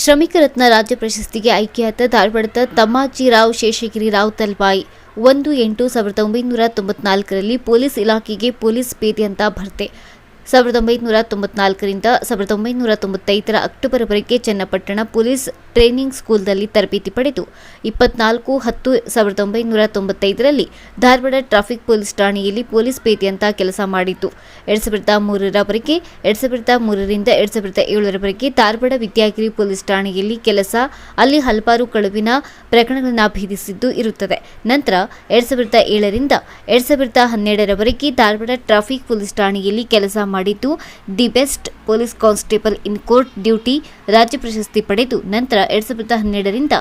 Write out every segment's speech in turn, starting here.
ಶ್ರಮಿಕ ರತ್ನ ರಾಜ್ಯ ಪ್ರಶಸ್ತಿಗೆ ಆಯ್ಕೆಯಾದ ಧಾರವಾಡದ ತಮ್ಮಾಜಿರಾವ್ ಶೇಷಗಿರಿ ರಾವ್ ತಲ್ಬಾಯಿ ಒಂದು ಎಂಟು ಸಾವಿರದ ಒಂಬೈನೂರ ತೊಂಬತ್ನಾಲ್ಕರಲ್ಲಿ ಪೊಲೀಸ್ ಇಲಾಖೆಗೆ ಪೊಲೀಸ್ ಪೇದೆ ಅಂತ ಭರ್ತೆ. ಸಾವಿರದ ಒಂಬೈನೂರ ತೊಂಬತ್ನಾಲ್ಕರಿಂದ ಸಾವಿರದ ಒಂಬೈನೂರ ತೊಂಬತ್ತೈದರ ಅಕ್ಟೋಬರ್ವರೆಗೆ ಚನ್ನಪಟ್ಟಣ ಪೊಲೀಸ್ ಟ್ರೈನಿಂಗ್ ಸ್ಕೂಲ್ನಲ್ಲಿ ತರಬೇತಿ ಪಡೆದು, ಇಪ್ಪತ್ನಾಲ್ಕು ಹತ್ತು ಸಾವಿರದ ಒಂಬೈನೂರ ತೊಂಬತ್ತೈದರಲ್ಲಿ ಧಾರವಾಡ ಟ್ರಾಫಿಕ್ ಪೊಲೀಸ್ ಠಾಣೆಯಲ್ಲಿ ಪೊಲೀಸ್ ಪೇದೆಯಂತ ಕೆಲಸ ಮಾಡಿತು. ಎರಡು ಸಾವಿರದ ಮೂರರವರೆಗೆ, ಎರಡು ಸಾವಿರದ ಮೂರರಿಂದ ಎರಡು ಸಾವಿರದ ಏಳರವರೆಗೆ ಧಾರವಾಡ ವಿದ್ಯಾಗಿರಿ ಪೊಲೀಸ್ ಠಾಣೆಯಲ್ಲಿ ಕೆಲಸ, ಅಲ್ಲಿ ಹಲವಾರು ಕಳುವಿನ ಪ್ರಕರಣಗಳನ್ನು ಭೇದಿಸಿದ್ದು ಇರುತ್ತದೆ. ನಂತರ ಎರಡು ಸಾವಿರದ ಏಳರಿಂದ ಎರಡು ಸಾವಿರದ ಹನ್ನೆರಡರವರೆಗೆ ಧಾರವಾಡ ಟ್ರಾಫಿಕ್ ಪೊಲೀಸ್ ಠಾಣೆಯಲ್ಲಿ ಕೆಲಸ ಮಾಡಿದ್ದು. The best police constable in court duty ರಾಜ್ಯ ಪ್ರಶಸ್ತಿ ಪಡೆದು ನಂತರ ಎರಡ್ ಸಾವಿರದ ಹನ್ನೆರಡರಿಂದ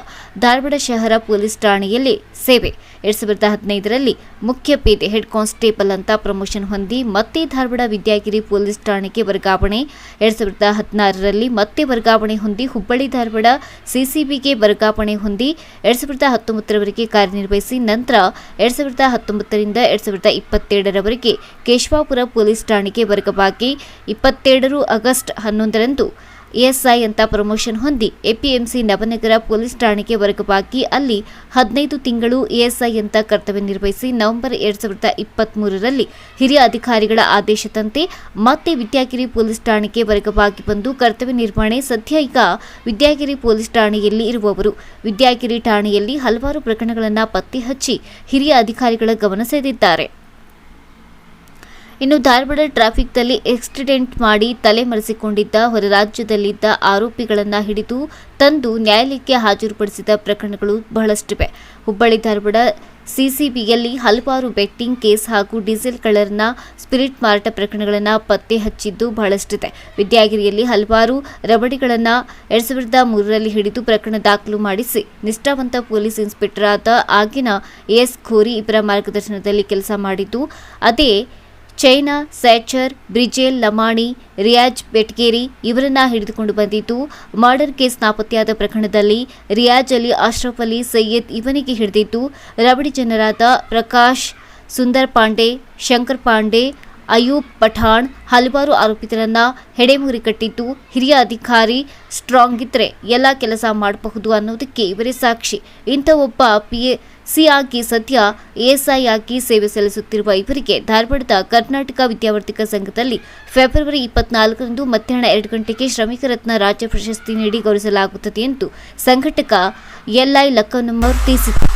ಧಾರವಾಡ ಶಹರ ಪೊಲೀಸ್ ಠಾಣೆಯಲ್ಲಿ ಸೇವೆ. ಎರಡ್ ಸಾವಿರದ ಹದಿನೈದರಲ್ಲಿ ಮುಖ್ಯ ಪೇದೆ ಹೆಡ್ ಕಾನ್ಸ್ಟೇಬಲ್ ಅಂತ ಪ್ರಮೋಷನ್ ಹೊಂದಿ ಮತ್ತೆ ಧಾರವಾಡ ವಿದ್ಯಾಗಿರಿ ಪೊಲೀಸ್ ಠಾಣೆಗೆ ವರ್ಗಾವಣೆ. ಎರಡ್ ಸಾವಿರದ ಹದಿನಾರರಲ್ಲಿ ಮತ್ತೆ ವರ್ಗಾವಣೆ ಹೊಂದಿ ಹುಬ್ಬಳ್ಳಿ ಧಾರವಾಡ ಸಿಸಿಬಿಗೆ ವರ್ಗಾವಣೆ ಹೊಂದಿ ಎರಡ್ ಸಾವಿರದ ಹತ್ತೊಂಬತ್ತರವರೆಗೆ ಕಾರ್ಯನಿರ್ವಹಿಸಿ ನಂತರ ಎರಡ್ ಸಾವಿರದ ಹತ್ತೊಂಬತ್ತರಿಂದ ಎರಡ್ ಸಾವಿರದ ಇಪ್ಪತ್ತೆರಡರವರೆಗೆ ಕೇಶವಾಪುರ ಪೊಲೀಸ್ ಠಾಣೆಗೆ ವರ್ಗವಾಗಿ ಇಪ್ಪತ್ತೆರಡರು ಆಗಸ್ಟ್ ಹನ್ನೊಂದರಂದು ಎಎಸ್ಐ ಅಂತ ಪ್ರಮೋಷನ್ ಹೊಂದಿ ಎಪಿಎಂಸಿ ನವನಗರ ಪೊಲೀಸ್ ಠಾಣೆಗೆ ವರ್ಗವಾಗಿ ಅಲ್ಲಿ ಹದಿನೈದು ತಿಂಗಳು ಎಎಸ್ಐ ಅಂತ ಕರ್ತವ್ಯ ನಿರ್ವಹಿಸಿ ನವೆಂಬರ್ ಎರಡ್ ಸಾವಿರದ ಇಪ್ಪತ್ಮೂರರಲ್ಲಿ ಹಿರಿಯ ಅಧಿಕಾರಿಗಳ ಆದೇಶದಂತೆ ಮತ್ತೆ ವಿದ್ಯಾಗಿರಿ ಪೊಲೀಸ್ ಠಾಣೆಗೆ ವರ್ಗವಾಗಿ ಬಂದು ಕರ್ತವ್ಯ ನಿರ್ವಹಣೆ ಸದ್ಯ ಈಗ ವಿದ್ಯಾಗಿರಿ ಪೊಲೀಸ್ ಠಾಣೆಯಲ್ಲಿ ಇರುವವರು. ವಿದ್ಯಾಗಿರಿ ಠಾಣೆಯಲ್ಲಿ ಹಲವಾರು ಪ್ರಕರಣಗಳನ್ನು ಪತ್ತೆ ಹಚ್ಚಿ ಹಿರಿಯ ಅಧಿಕಾರಿಗಳ ಗಮನ ಸೆಳೆದಿದ್ದಾರೆ. ಇನ್ನು ಧಾರವಾಡ ಟ್ರಾಫಿಕ್ನಲ್ಲಿ ಆಕ್ಸಿಡೆಂಟ್ ಮಾಡಿ ತಲೆಮರೆಸಿಕೊಂಡಿದ್ದ ಹೊರ ರಾಜ್ಯದಲ್ಲಿದ್ದ ಆರೋಪಿಗಳನ್ನು ಹಿಡಿದು ತಂದು ನ್ಯಾಯಾಲಯಕ್ಕೆ ಹಾಜರುಪಡಿಸಿದ ಪ್ರಕರಣಗಳು ಬಹಳಷ್ಟಿವೆ. ಹುಬ್ಬಳ್ಳಿ, ಧಾರವಾಡ ಸಿಸಿಬಿಯಲ್ಲಿ ಹಲವಾರು ಬೆಟ್ಟಿಂಗ್ ಕೇಸ್ ಹಾಗೂ ಡೀಸೆಲ್ ಕಳರ್ನ ಸ್ಪಿರಿಟ್ ಮಾರಾಟ ಪ್ರಕರಣಗಳನ್ನು ಪತ್ತೆ ಹಚ್ಚಿದ್ದು ಬಹಳಷ್ಟಿದೆ. ವಿದ್ಯಾಗಿರಿಯಲ್ಲಿ ಹಲವಾರು ರಬಡಿಗಳನ್ನು ಎರಡ್ ಸಾವಿರದ ಮೂರರಲ್ಲಿ ಹಿಡಿದು ಪ್ರಕರಣ ದಾಖಲು ಮಾಡಿಸಿ ನಿಷ್ಠಾವಂತ ಪೊಲೀಸ್ ಇನ್ಸ್ಪೆಕ್ಟರ್ ಆದ ಆಗಿನ ಎಸ್. ಖೋರಿ ಇಬ್ಬರ ಮಾರ್ಗದರ್ಶನದಲ್ಲಿ ಕೆಲಸ ಮಾಡಿದ್ದು, ಅದೇ ಚೈನಾ ಸ್ಯಾಚರ್ ಬ್ರಿಜೇಲ್, ಲಮಾಣಿ, ರಿಯಾಜ್, ಬೆಟ್ಗೇರಿ ಇವರನ್ನ ಹಿಡಿದುಕೊಂಡು ಬಂದಿದ್ದು ಮರ್ಡರ್ ಕೇಸ್ ನಾಪತ್ತೆಯಾದ ಪ್ರಕರಣದಲ್ಲಿ ರಿಯಾಜ್ ಅಲಿ ಅಶ್ರಫ್ ಅಲಿ, ಸೈಯದ್ ಇವನಿಗೆ ಹಿಡಿದಿದ್ದು, ರಬಡಿ ಜನರಾದ ಪ್ರಕಾಶ್, ಸುಂದರ್ ಪಾಂಡೆ, ಶಂಕರ್ ಪಾಂಡೆ ಅಯೂಬ್ ಪಠಾಣ್ ಹಲವಾರು ಆರೋಪಿತರನ್ನ ಹೆಡೆಮುರಿ ಕಟ್ಟಿದ್ದು ಹಿರಿಯ ಅಧಿಕಾರಿ ಸ್ಟ್ರಾಂಗ್ ಇದ್ರೆ ಎಲ್ಲ ಕೆಲಸ ಮಾಡಬಹುದು ಅನ್ನೋದಕ್ಕೆ ಇವರೇ ಸಾಕ್ಷಿ. ಇಂಥ ಒಬ್ಬ ಪಿ ಸಿ ಆಗಿ ಸದ್ಯ ಎಎಸ್ಐ ಆಗಿ ಸೇವೆ ಸಲ್ಲಿಸುತ್ತಿರುವ ಇವರಿಗೆ ಧಾರವಾಡದ ಕರ್ನಾಟಕ ವಿದ್ಯಾವರ್ತಿಕ ಸಂಘದಲ್ಲಿ ಫೆಬ್ರವರಿ ಇಪ್ಪತ್ನಾಲ್ಕರಂದು ಮಧ್ಯಾಹ್ನ ಎರಡು ಗಂಟೆಗೆ ಶ್ರಮಿಕ ರತ್ನ ರಾಜ್ಯ ಪ್ರಶಸ್ತಿ ನೀಡಿ ಗೌರವಿಸಲಾಗುತ್ತದೆ ಎಂದು ಸಂಘಟಕ ಎಲ್ಐ ಲಕ್ಕನಮ್ಮರ್ ತಿಳಿಸಿದ್ದಾರೆ.